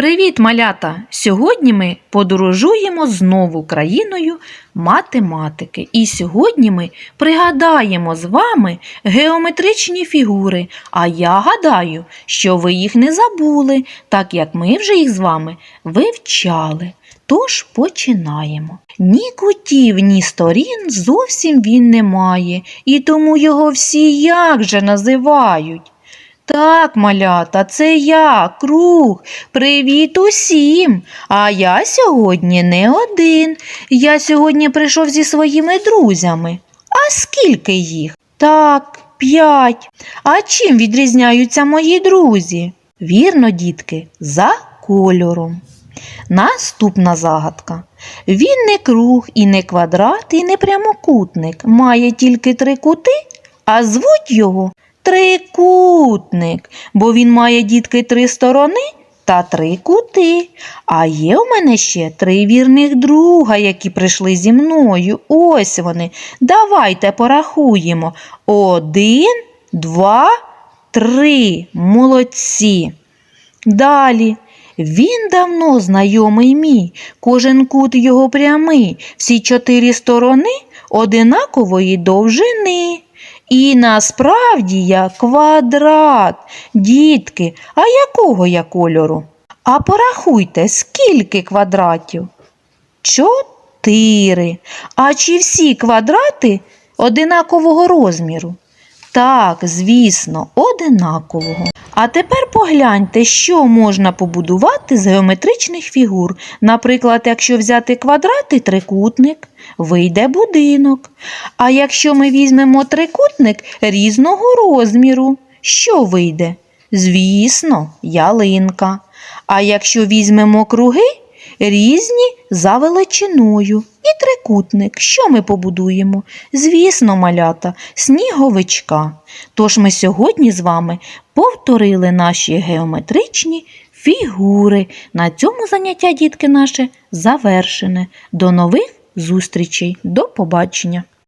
Привіт, малята! Сьогодні ми подорожуємо знову країною математики. І сьогодні ми пригадаємо з вами геометричні фігури. А я гадаю, що ви їх не забули, так як ми вже їх з вами вивчали. Тож починаємо. Ні кутів, ні сторін зовсім він не має, і тому його всі як же називають. Так, малята, це я, круг. Привіт усім. А я сьогодні не один. Я сьогодні прийшов зі своїми друзями. А скільки їх? Так, п'ять. А чим відрізняються мої друзі? Вірно, дітки, за кольором. Наступна загадка. Він не круг, і не квадрат, і не прямокутник. Має тільки три кути, а звуть його трикутник, бо він має дітки три сторони та три кути. А є у мене ще три вірних друга, які прийшли зі мною. Ось вони. Давайте порахуємо. Один, два, три. Молодці. Далі. Він давно знайомий мій, кожен кут його прямий, всі чотири сторони одинакової довжини. І насправді я квадрат. Дітки, а якого я кольору? А порахуйте, скільки квадратів? Чотири. А чи всі квадрати одинакового розміру? Так, звісно, одинакового. А тепер погляньте, що можна побудувати з геометричних фігур. Наприклад, якщо взяти квадрат і трикутник, вийде будинок. А якщо ми візьмемо трикутник різного розміру, що вийде? Звісно, ялинка. А якщо візьмемо круги, різні за величиною. І трикутник. Що ми побудуємо? Звісно, малята, сніговичка. Тож ми сьогодні з вами повторили наші геометричні фігури. На цьому заняття, дітки наше, завершене. До нових зустрічей. До побачення!